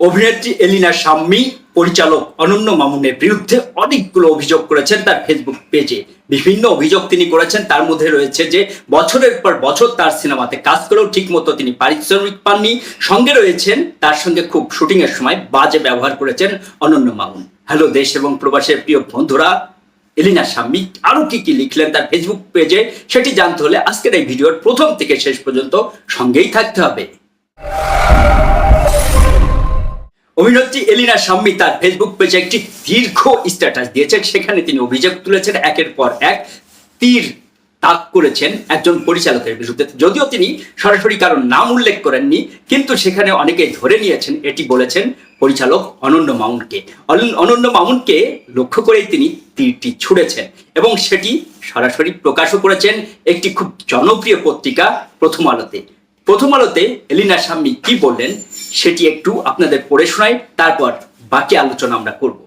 অভিনেত্রী এলিনা শাম্মী, পরিচালক অনন্য মামুনের বিরুদ্ধে অনেকগুলো অভিযোগ করেছেন তার ফেসবুক পেজে বিভিন্ন অভিযোগ তিনি করেছেন, তার মধ্যে রয়েছে যে, বছরের পর বছর তার সিনেমাতে কাজ করেও ঠিকমতো তিনি পারিশ্রমিক পাননি। সঙ্গে রয়েছেন, তার সঙ্গে খুব শুটিংয়ের সময় বাজে ব্যবহার করেছেন অনন্য মামুন। হ্যালো দেশ এবং প্রবাসের প্রিয় বন্ধুরা, এলিনা শাম্মী আরও কি কি লিখলেন তার ফেসবুক পেজে সেটি জানতে হলে আজকের এই ভিডিওর প্রথম থেকে শেষ পর্যন্ত সঙ্গেই থাকতে হবে। অভিনেত্রী এলিনা শাম্মী তার ফেসবুক পেজে একটি দীর্ঘ স্ট্যাটাস দিয়েছেন। সেখানে তিনি অভিযোগ তুলেছেন, একের পর এক তীর তাক করেছেন একজন পরিচালকের বিরুদ্ধে। যদিও তিনি সরাসরি কারণ নাম উল্লেখ করেননি, কিন্তু সেখানে অনেকে ধরে নিয়েছেন, এটি বলেছেন পরিচালক অনন্য মামুনকে। অনন্য মামুনকে লক্ষ্য করেই তিনি তীরটি ছুড়েছেন এবং সেটি সরাসরি প্রকাশও করেছেন। একটি খুব জনপ্রিয় পত্রিকা প্রথম আলোতে। প্রথম আলোতে এলিনা সাম্মি কি বললেন সেটি একটু আপনাদের পড়ে শোনাই, তারপর বাকি আলোচনা আমরা করব।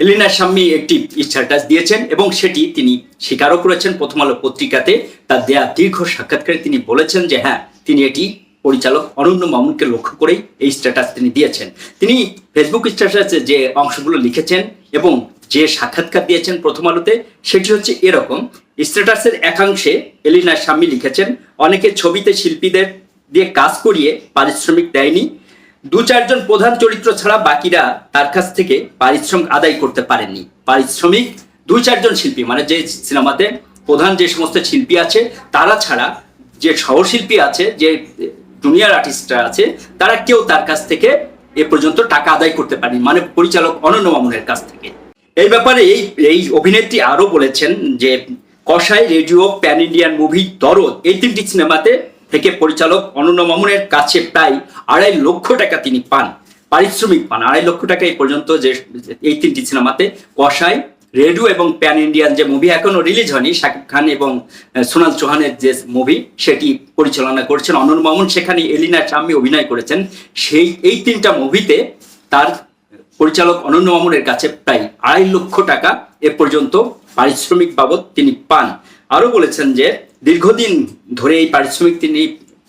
এলিনা সাম্মি একটি স্ট্যাটাস দিয়েছেন এবং সেটি তিনি স্বীকারও করেছেন প্রথম আলো পত্রিকাতে। তার দেয়া দীর্ঘ সাক্ষাৎকারে তিনি বলেছেন যে হ্যাঁ তিনি এটি পরিচালক অনন্য মামুনকে লক্ষ্য করেই এই স্ট্যাটাস তিনি দিয়েছেন। তিনি ফেসবুক স্ট্যাটাসে যে অংশগুলো লিখেছেন এবং যে সাক্ষাৎকার দিয়েছেন প্রথম আলোতে, সেটি হচ্ছে এরকম স্ট্যাটাসের একাংশে এলিনা স্বামী লিখেছেন, অনেকে ছবিতে শিল্পীদের দিয়ে কাজ করিয়ে পারিশ্রমিক দেয়নি। দু চারজন প্রধান চরিত্র ছাড়া বাকিরা তার কাছ থেকে পারিশ্রমিক আদায় করতে পারেননি। পারিশ্রমিক দুই চারজন শিল্পী মানে যে সিনেমাতে প্রধান যে সমস্ত শিল্পী আছে, তারা ছাড়া যে সহশিল্পী আছে, যে জুনিয়র আর্টিস্টরা আছে, তারা কেউ তার কাছ থেকে এ পর্যন্ত টাকা আদায় করতে পারেনি মানে পরিচালক অনন্য মামুনের কাছ থেকে। এই ব্যাপারে এই এই অভিনেত্রী আরও বলেছেন যে কসাই রেডিও প্যান ইন্ডিয়ান মুভি দরদ এই তিনটি সিনেমাতে থেকে পরিচালক অনন্য মামুনের কাছে প্রায় আড়াই লক্ষ টাকা তিনি পান, পারিশ্রমিক পান। আড়াই লক্ষ টাকা এই পর্যন্ত যে এই তিনটি সিনেমাতে কসাই রেডিও এবং প্যান ইন্ডিয়ান যে মুভি এখনও রিলিজ হয়নি, শাকিব খান এবং সোনাল চৌহানের যে মুভি সেটি পরিচালনা করছেন অনন্য মামুন। সেখানে এলিনা চাম্মি অভিনয় করেছেন। সেই, এই তিনটা মুভিতে তার পরিচালক অনন্য মামুনের কাছে প্রায় আড়াই লক্ষ টাকা এ পর্যন্ত পারিশ্রমিক বাবদ তিনি পান। আরও বলেছেন যে, দীর্ঘদিন ধরে এই পারিশ্রমিক তিনি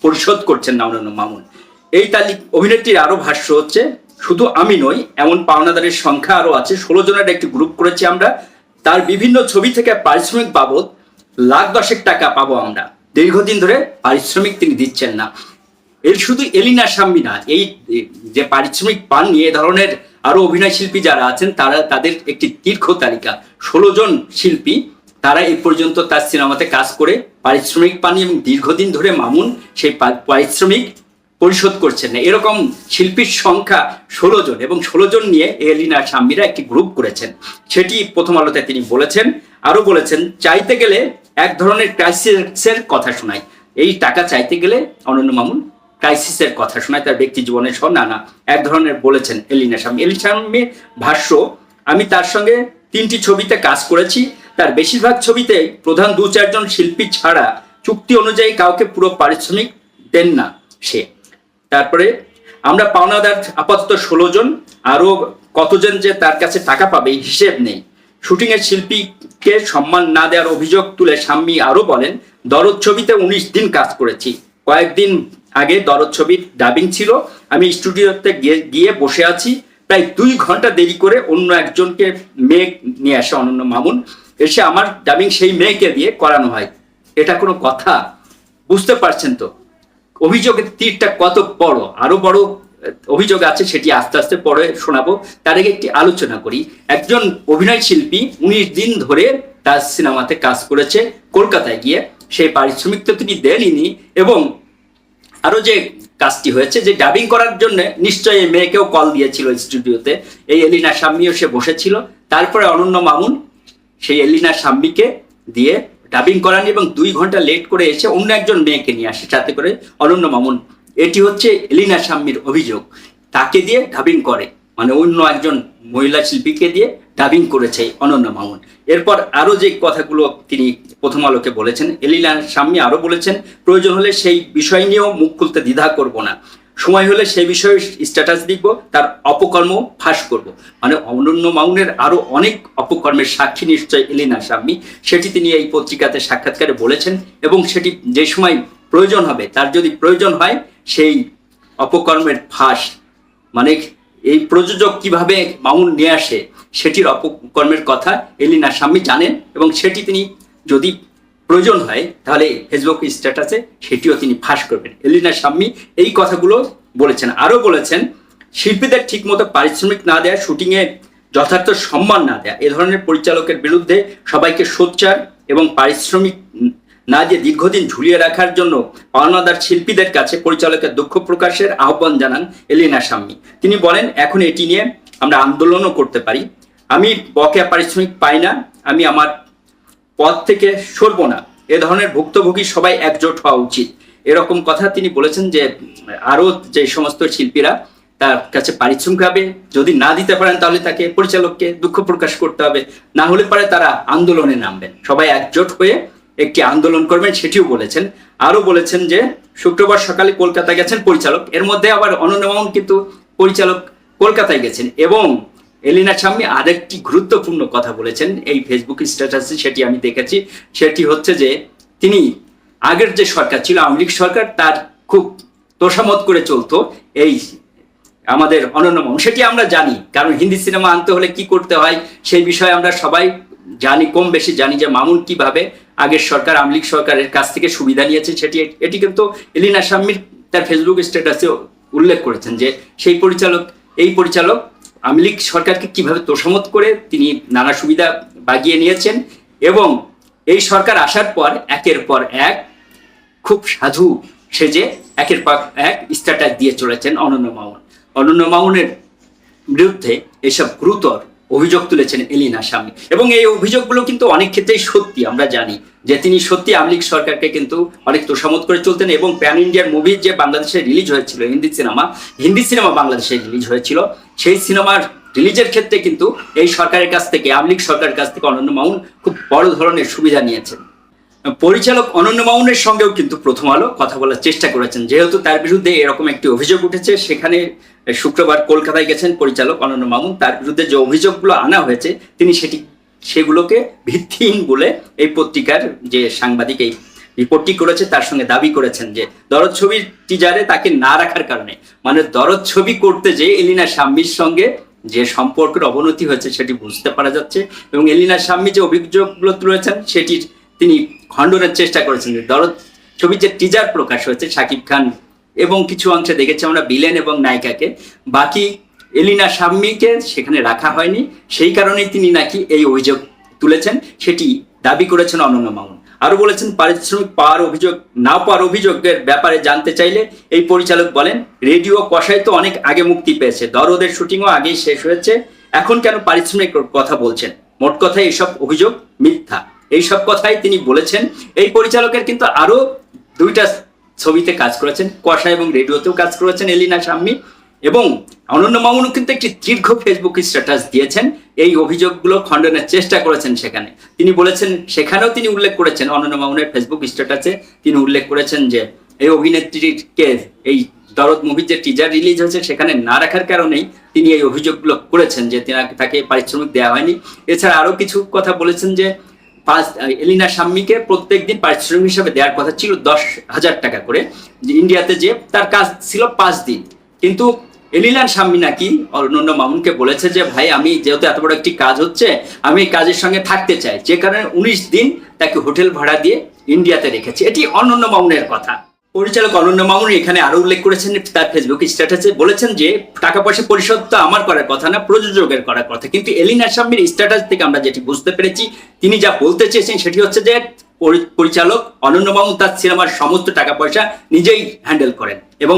পরিশোধ করছেন না অনন্য মামুন। এই তালিক অভিনেত্রীর আরও ভাষ্য হচ্ছে, শুধু আমি নই, এমন পাওনাদারের সংখ্যা আরও আছে। ষোলো জনের একটি গ্রুপ করেছি আমরা। তার বিভিন্ন ছবি থেকে পারিশ্রমিক বাবদ লাখ দশেক টাকা পাবো আমরা। দীর্ঘদিন ধরে পারিশ্রমিক তিনি দিচ্ছেন না। এর শুধু এলিনা সাম্মি না, এই যে পারিশ্রমিক পাননি, এ ধরনের আরও অভিনয় শিল্পী যারা আছেন, তারা, তাদের একটি দীর্ঘ তালিকা। ষোলো জন শিল্পী, তারা এই পর্যন্ত তার সিনেমাতে কাজ করে, পারিশ্রমিক পাননি এবং দীর্ঘদিন ধরে মামুন সেই পারিশ্রমিক পরিশোধ করছেন না। এরকম শিল্পীর সংখ্যা ষোলো জন এবং ষোলো জন নিয়ে এলিনা সাম্মিরা একটি গ্রুপ করেছেন। সেটি প্রথম আলোতে তিনি বলেছেন, আরও বলেছেন, চাইতে গেলে এক ধরনের ক্রাইসিসের কথা শোনায় এই টাকা চাইতে গেলে অনন্য মামুন ক্রাইসিসের কথা শোনায়, তার ব্যক্তি জীবনে সহ না না এক ধরনের বলেছেন এলিনা স্বামী। এলিনা স্বামীর ভাষ্য, আমি তার সঙ্গে তিনটি ছবিতে কাজ করেছি। তার বেশিরভাগ ছবিতে প্রধান দু চারজন শিল্পী ছাড়া চুক্তি অনুযায়ী কাউকে পুরো পারিশ্রমিক দেন না সে। তারপরে আমরা পাওনাদার আপাতত ষোলো জন আরও কতজন যে তার কাছে টাকা পাবে হিসেব নেই। শুটিং এর শিল্পীকে সম্মান না দেওয়ার অভিযোগ তুলে সাম্মি আরও বলেন, দরদ ছবিতে উনিশ দিন কাজ করেছি। কয়েকদিন আগে দরদ ছবির ডাবিং ছিল। আমি স্টুডিওতে গিয়ে বসে আছি। প্রায় দুই ঘণ্টা দেরি করে অন্য একজনকে মেয়ে নিয়ে আসে, অনন্য মামুন। এসে আমার ডাবিং সেই মেয়েকে দিয়ে করানো হয়। এটা কোনো কথা? বুঝতে পারছেন তো? অভিযোগের তীরটা কত বড়? আরও বড় অভিযোগ আছে, সেটি আস্তে আস্তে পরে শোনাবো। তার আগে একটি আলোচনা করি। একজন অভিনয় শিল্পী উনিশ দিন ধরে তার সিনেমাতে কাজ করেছে। কলকাতায় গিয়ে। সেই পারিশ্রমিক তো তিনি দেনইনি এবং আরও যে কাজটি হয়েছে, যে ডাবিং করার জন্য নিশ্চয়ই এই মেয়েকেও কল দিয়েছিল স্টুডিওতে এই এলিনা সাম্মিও সে বসেছিল। তারপরে অনন্য মামুন সেই এলিনা সাম্মিকে দিয়ে ডাবিং করানি এবং দুই ঘণ্টা লেট করে এসে অন্য একজন মেয়েকে নিয়ে আসে সাথে করে অনন্য মামুন। এটি হচ্ছে এলিনা সাম্মির অভিযোগ। তাকে দিয়ে ডাবিং করে। মানে অন্য একজন মহিলা শিল্পীকে দিয়ে ডাবিং করেছে অনন্য মামুন। এরপর আরও যে কথাগুলো তিনি প্রথম আলোকে বলেছেন এলিনা সাম্মি আরও বলেছেন, প্রয়োজন হলে সেই বিষয় নিয়েও মুখ খুলতে দ্বিধা করব না। সময় হলে সেই বিষয়ে স্ট্যাটাস লিখব, তার অপকর্ম ফাঁস করব। মানে অনন্য মাউনের আরও অনেক অপকর্মের সাক্ষী নিশ্চয় এলিনা সাম্মি। সেটি তিনি এই পত্রিকাতে সাক্ষাৎকারে বলেছেন এবং সেটি যে সময় প্রয়োজন হবে, তার যদি প্রয়োজন হয়, সেই অপকর্মের ফাঁস মানে এই প্রযোজক কীভাবে মামুন নিয়ে আসে, সেটির অপকর্মের কথা এলিনা স্বামী জানেন এবং সেটি তিনি যদি প্রয়োজন হয়, তাহলে ফেসবুক স্ট্যাটাসে সেটিও তিনি ফাঁস করবেন। এলিনা স্বামী এই কথাগুলো বলেছেন। আরও বলেছেন, শিল্পীদের ঠিকমতো পারিশ্রমিক না দেয়া, শুটিংয়ে যথার্থ সম্মান না দেয়া, এ ধরনের পরিচালকের বিরুদ্ধে সবাইকে সোচ্চার এবং পারিশ্রমিক না যে দীর্ঘদিন ঝুলিয়ে রাখার জন্য পাওনাদার শিল্পীদের কাছে পরিচালকের দুঃখ প্রকাশের আহ্বান জানান এলিনা সাম্মি তিনি বলেন, এখন এটি নিয়ে আমরা আন্দোলনও করতে পারি। আমি বকেয়া পারিশ্রমিক পাই না, আমি আমার পদ থেকে সরবো না। এ ধরনের ভুক্তভোগী সবাই একজোট হওয়া উচিত। এরকম কথা তিনি বলেছেন যে, আরও যে সমস্ত শিল্পীরা তার কাছে পারিশ্রমিক হবে যদি না দিতে পারেন তাহলে তাকে পরিচালককে দুঃখ প্রকাশ করতে হবে। না হলে পরে তারা আন্দোলনে নামবেন। সবাই একজোট হয়ে একটি আন্দোলন করবেন, সেটিও বলেছেন। আরও বলেছেন যে, শুক্রবার সকালে কলকাতা গেছেন পরিচালক। এর মধ্যে আবার অনন্য কিন্তু পরিচালক কলকাতায় গেছেন। এবং এলিনা স্বামী আরেকটি গুরুত্বপূর্ণ কথা বলেছেন এই ফেসবুক স্ট্যাটাসে সেটি আমি দেখেছি। সেটি হচ্ছে যে, তিনি আগের যে সরকার ছিল, আওয়ামী লীগ সরকার, তার খুব তোষামত করে চলতো এই আমাদের অনন্য সেটি আমরা জানি, কারণ হিন্দি সিনেমা আনতে হলে কি করতে হয়, সেই বিষয়ে আমরা সবাই জানি, কম বেশি জানি যে মামুন কীভাবে আগের সরকার আওয়ামী লীগ সরকারের কাছ থেকে সুবিধা নিয়েছে সেটি, এটি কিন্তু এলিনা স্বামীর তার ফেসবুক স্ট্যাটাসে উল্লেখ করেছেন যে সেই পরিচালক, এই পরিচালক আওয়ামী লীগ সরকারকে কীভাবে তোষামত করে তিনি নানা সুবিধা বাগিয়ে নিয়েছেন এবং এই সরকার আসার পর, একের পর এক খুব সাধু সেজে একের পর এক স্ট্যাটাস দিয়ে চলেছেন অনন্য মামুন। অনন্য মামুনের বিরুদ্ধে এসব গুরুতর অভিযোগ তুলেছেন এলিনা স্বামী। এবং এই অভিযোগগুলো কিন্তু অনেক ক্ষেত্রেই সত্যি, আমরা জানি যে তিনি সত্যি আমলিক সরকারকে কিন্তু অনেক তোষামত করে চলতেন এবং প্যান ইন্ডিয়ার মুভি যে বাংলাদেশে রিলিজ হয়েছিল, হিন্দি সিনেমা হিন্দি সিনেমা বাংলাদেশে রিলিজ হয়েছিল, সেই সিনেমার রিলিজের ক্ষেত্রে কিন্তু এই সরকারের কাছ থেকে আমলিক সরকারের কাছ থেকে অনন্য মাউন খুব বড় ধরনের সুবিধা নিয়েছেন। পরিচালক অনন্য মামুনের সঙ্গেও কিন্তু প্রথম আলো কথা বলার চেষ্টা করেছেন। যেহেতু তার বিরুদ্ধে এরকম একটি অভিযোগ উঠেছে, সেখানে শুক্রবার কলকাতায় গেছেন পরিচালক অনন্য মামুন। তার বিরুদ্ধে যে অভিযোগগুলো আনা হয়েছে, তিনি সেটি সেগুলোকে ভিত্তিহীন বলে এই পত্রিকার যে সাংবাদিক এই রিপোর্টটি করেছে, তার সঙ্গে দাবি করেছেন যে দরদ ছবির টিজারে তাকে না রাখার কারণে। মানে দরদ ছবি করতে যে এলিনা স্বামীর সঙ্গে যে সম্পর্কের অবনতি হয়েছে, সেটি বুঝতে পারা যাচ্ছে। এবং এলিনা স্বামী যে অভিযোগগুলো তুলেছেন, সেটির তিনি খণ্ডনের চেষ্টা করেছেন। দরদ ছবির যে টিজার প্রকাশ হয়েছে, শাকিব খান এবং কিছু অংশে দেখেছি আমরা বিলেন এবং নায়িকাকে। বাকি এলিনা সাম্মিকে সেখানে রাখা হয়নি। সেই কারণেই তিনি নাকি এই অভিযোগ তুলেছেন। সেটি দাবি করেছেন অনন্য মামুন। আরও বলেছেন, পারিশ্রমিক পাওয়ার অভিযোগ, না পাওয়ার অভিযোগের ব্যাপারে জানতে চাইলে এই পরিচালক বলেন, রেডিও কষাই তো অনেক আগে মুক্তি পেয়েছে। দরদের শুটিংও আগেই শেষ হয়েছে। এখন কেন পারিশ্রমিক কথা বলছেন? মোট কথা এসব অভিযোগ মিথ্যা। এইসব কথাই তিনি বলেছেন। এই পরিচালকের কিন্তু আরও দুইটা ছবিতে কাজ করেছেন। কষা এবং রেডিওতেও কাজ করেছেন এলিনা সাম্মি এবং অনন্য মামুনও কিন্তু একটি দীর্ঘ ফেসবুক স্ট্যাটাস দিয়েছেন। এই অভিযোগগুলো খণ্ডনের চেষ্টা করেছেন সেখানে। তিনি বলেছেন, সেখানেও তিনি উল্লেখ করেছেন, অনন্য মামুনের ফেসবুক স্ট্যাটাসে তিনি উল্লেখ করেছেন যে এই অভিনেত্রীকে এই দরদ মুভির যে টিজার রিলিজ হয়েছে সেখানে না রাখার কারণেই তিনি এই অভিযোগগুলো করেছেন যে তিনি তাকে পারিশ্রমিক দেওয়া হয়নি। এছাড়া আরও কিছু কথা বলেছেন যে পাঁচ এলিনা সাম্মিকে প্রত্যেক দিন পারিশ্রমিক হিসাবে দেওয়ার কথা ছিল দশ হাজার টাকা করে। যে ইন্ডিয়াতে যে তার কাজ ছিল পাঁচ দিন। কিন্তু এলিনার সাম্মি নাকি অনন্য মামুনকে বলেছে যে, ভাই, আমি যেহেতু এত বড় একটি কাজ হচ্ছে, আমি এই কাজের সঙ্গে থাকতে চাই। যে কারণে উনিশ দিন তাকে হোটেল ভাড়া দিয়ে ইন্ডিয়াতে রেখেছে। এটি অনন্য মামুনের কথা। পরিচালক অনন্য মামুন এখানে আরও উল্লেখ করেছেন, তার ফেসবুক স্ট্যাটাসে বলেছেন যে, টাকা পয়সা পরিশোধ তো আমার করার কথা না, প্রযোজকের করার কথা। কিন্তু এলিনা সাম্মির স্ট্যাটাস থেকে আমরা যেটি বুঝতে পেরেছি, তিনি যা বলতে চেয়েছেন সেটি হচ্ছে যে পরিচালক অনন্য মামুন তার সিনেমার সমস্ত টাকা পয়সা নিজেই হ্যান্ডেল করেন এবং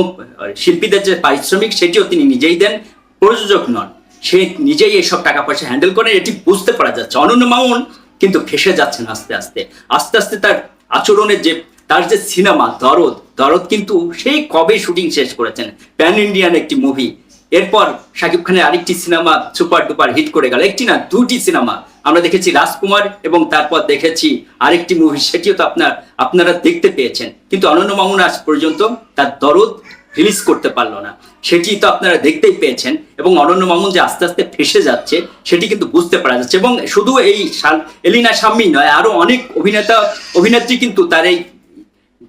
শিল্পীদের যে পারিশ্রমিক সেটিও তিনি নিজেই দেন, প্রযোজক নন। সে নিজেই এসব টাকা পয়সা হ্যান্ডেল করেন, এটি বুঝতে পারা যাচ্ছে। অনন্য মামুন কিন্তু ফেসে যাচ্ছেন আস্তে আস্তে। আস্তে আস্তে তার আচরণের যে তার যে সিনেমা দরদ দরদ কিন্তু সেই কবে শুটিং শেষ করেছেন। প্যান ইন্ডিয়ান একটি মুভি এরপর শাকিব খানের আরেকটি সিনেমা সুপার ডুপার হিট করে গেল। একটি না, দুটি সিনেমা। আমরা দেখেছি রাজকুমার এবং তারপর দেখেছি আরেকটি মুভি সেটিও তো আপনার, আপনারা দেখতে পেয়েছেন। কিন্তু অনন্য মামুন আজ পর্যন্ত তার দরদ রিলিজ করতে পারল না। সেটি তো আপনারা দেখতেই পেয়েছেন এবং অনন্য মামুন যে আস্তে আস্তে ফেসে যাচ্ছে, সেটি কিন্তু বুঝতে পারা যাচ্ছে। এবং শুধু এই এলিনা সাম্মি নয়, আরও অনেক অভিনেতা, অভিনেত্রী কিন্তু তার এই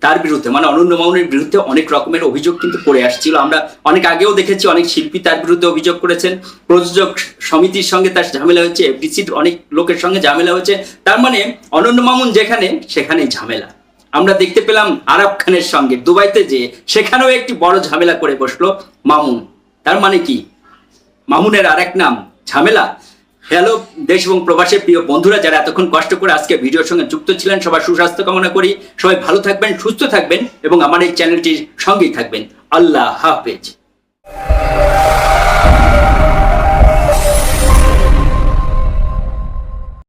তার বিরুদ্ধে মানে অনন্য মামুনের বিরুদ্ধে অনেক রকমের অভিযোগ কিন্তু করে আসছিল। আমরা অনেক আগেও দেখেছি অনেক শিল্পী তার বিরুদ্ধে অভিযোগ করেছেন। প্রযোজক সমিতির সঙ্গে তার ঝামেলা হয়েছে এফডিসির অনেক লোকের সঙ্গে ঝামেলা হয়েছে। তার মানে অনন্য মামুন যেখানে, সেখানেই ঝামেলা। আমরা দেখতে পেলাম আরব খানের সঙ্গে দুবাইতে যে, সেখানেও একটি বড় ঝামেলা করে বসল মামুন। তার মানে কি? মামুনের আর এক নাম, ঝামেলা? হ্যালো, দেশ এবং প্রবাসের প্রিয় বন্ধুরা, যারা এতক্ষণ কষ্ট করে আজকে ভিডিওর সঙ্গে যুক্ত ছিলেন, সবার সুস্বাস্থ্য কামনা করি। সবাই ভালো থাকবেন, সুস্থ থাকবেন এবং আমার এই চ্যানেলটির সঙ্গেই থাকবেন। আল্লাহ হাফেজ।